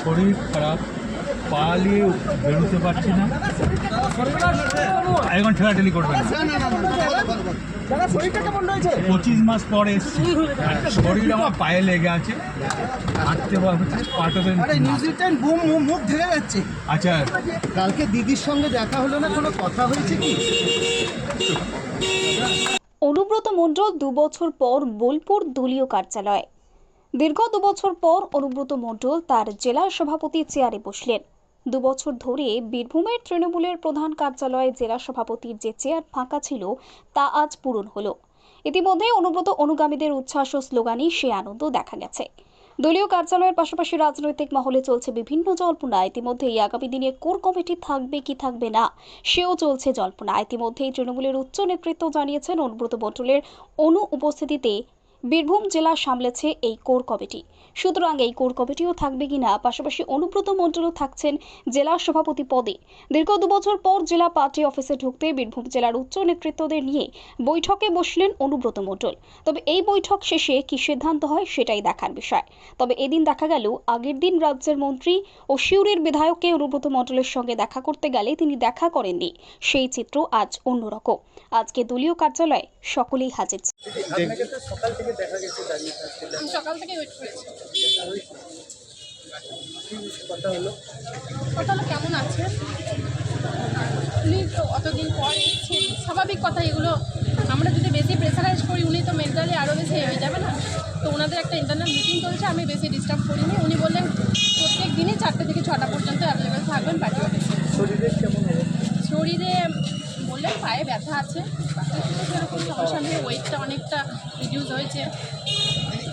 শরীর খারাপ পা নিয়ে বেরোতে পারছি না। এখন ঠেলাঠেলি রয়েছে? পঁচিশ মাস পরে এসেছি। শরীর আমার পায়ে লেগে আছে। হাঁটতে পারছি পাটা তো আরে নিউজ টাইম বুম মুখ মুখ ধেয়ে যাচ্ছে। আচ্ছা। কালকে দিদির সঙ্গে দেখা হলো না? কোনো কথা হয়েছে কি? অনুব্রত মণ্ডল দুবছর পর বোলপুর দলীয় কার্যালয়ে। দীর্ঘ দুবছর পর অনুব্রত মণ্ডল তার জেলা সভাপতি চেয়ারে বসলেন। দুবছর ধরে বীরভূমের তৃণমূলের প্রধান কার্যালয়ে জেলা সভাপতির যে চেয়ার ফাঁকা ছিল, তা আজ পূরণ হলো। ইতিমধ্যে অনুব্রত অনুগামীদের উচ্ছ্বাস ও স্লোগানে সে আনন্দ দেখা গেছে। দলীয় কার্যালয়ের পাশাপাশি রাজনৈতিক মহলে চলছে বিভিন্ন জল্পনা। ইতিমধ্যেই আগামী দিনে কোর কমিটি থাকবে কি থাকবে না, সেও চলছে জল্পনা। ইতিমধ্যেই তৃণমূলের উচ্চ নেতৃত্ব জানিয়েছেন অনুব্রত মণ্ডলের অনু উপস্থিতিতে বীরভূম জেলা সামলেছে এই কোর কমিটি। সুতরাং এই কোর কমিটিও থাকবে কিনা, পাশাপাশি অনুব্রত মণ্ডলও থাকছেন জেলা সভাপতি পদে। দীর্ঘ দুবছর পর জেলা পার্টি অফিসে ঢুকতে বীরভূম জেলার উচ্চ নেতৃত্বদের নিয়ে বৈঠকে বসলেন অনুব্রত মণ্ডল। তবে এই বৈঠক শেষে কি সিদ্ধান্ত হয় সেটাই দেখার বিষয়। তবে এদিন দেখা গেল, আগের দিন রাজ্যের মন্ত্রী ও শিউরের বিধায়ককে অনুব্রত মণ্ডলের সঙ্গে দেখা করতে গেলে তিনি দেখা করেননি। সেই চিত্র আজ অন্যরকম। আজকে দলীয় কার্যালয়ে সকলেই হাজির আমি সকাল থেকে ওয়েট করেছি। কথা হলো? কেমন আছেন? উনি তো অতদিন পর এসেছেন। স্বাভাবিক কথা এগুলো। আমরা যদি বেশি প্রেশারাইজ করি উনি তো মেন্টালি আরও বেশি হয়ে যাবে না? তো ওনাদের একটা ইন্টারনাল মিটিং চলছে আমি বেশি ডিস্টার্ব করিনি। উনি বললেন প্রত্যেক দিনই চারটে থেকে ছটা পর্যন্ত অ্যাভেলেবেল থাকবেন পার্টি অফিসে শরীরে বললেন পায়ে ব্যথা আছে। সেরকম সমস্যা নেই ওয়েটটা অনেকটা রিডিউস হয়েছে।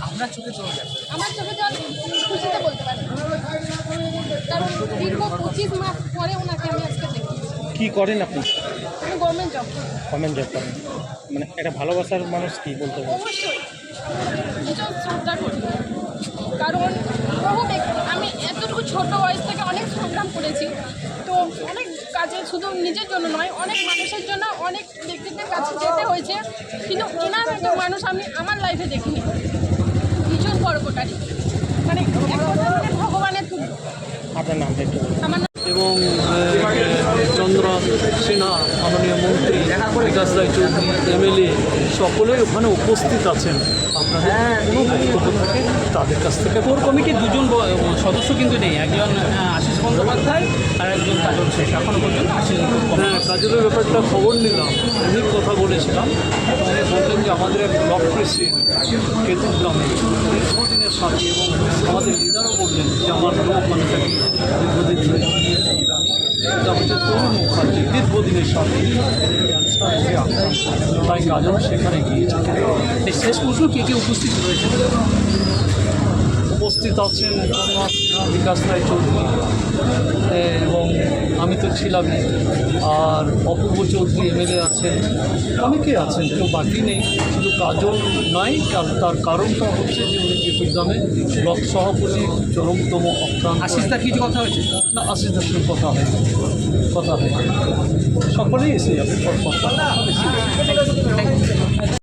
আপনার চোখে চলে যাচ্ছে আমার চোখে জল খুশিতে বলতে পারি। কারণ দীর্ঘ পঁচিশ মাস পরে ওনাকে আমি আজকে দেখি কি করেন আপনি? আমি গভর্নমেন্ট জব করি কমেন্ট জব করেন। মানে একটা ভালোবাসার মানুষ কি বলতে পারেন? অবশ্যই। ভীষণ শ্রদ্ধা করি। কারণ বহু আমি এতটুকু ছোট বয়স থেকে অনেক সংগ্রাম করেছি। তো অনেক কাজে শুধু নিজের জন্য নয়, অনেক মানুষের জন্য অনেক ব্যক্তিদের কাছে যেতে হয়েছে। কিন্তু ওনার মতো মানুষ আমি আমার লাইফে দেখিনি। ভীষণ পরোপকারী। মানে ভগবানের তুল্য আপনার নামটা একটু বিকাশ রায় চৌধুরী এমএলএ সকলেই ওখানে উপস্থিত আছেন। আপনাদের কোনো বক্তব্য থাকে? তাদের কাছ থেকে কোর কমিটির দুজন সদস্য কিন্তু নেই। একজন আহ, আশিস বন্দ্যোপাধ্যায় আর একজন কাজল শেষ এখনও পর্যন্ত আসেনি হ্যাঁ কাজলের ব্যাপারটা খবর নিলাম। উনি কথা বলেছিলাম। উনি বললেন যে আমাদের এক ব্লক প্রেসিডেন্ট কেতুর গ্রামে দীর্ঘদিনের সাথী এবং আমাদের লিডারও বললেন যে আমার লোক মানে তাকে দীর্ঘদিন ধরে তরুণ মুখার্জি দীর্ঘদিনের সাথী তাই কাজল সেখানে গিয়েছে শেষ প্রশ্ন কে কে উপস্থিত রয়েছে উপস্থিত আছেন বিকাশ রায় চৌধুরী, এবং আমি ছিলামই আর অপূর্ব চৌধুরী এমএলএ আছেন। অনেকে আছেন কেউ বাকি নেই। শুধু কাজল নাই তার কারণটা হচ্ছে যে উনি চট্টগ্রামে ব্লক সভাপতি চরমতম অক্রান্ত। আশিস তার কিছু কথা হয়েছে? না আশিস দাসের কথা হয় কথা হয় সকলেই এসে যাবে।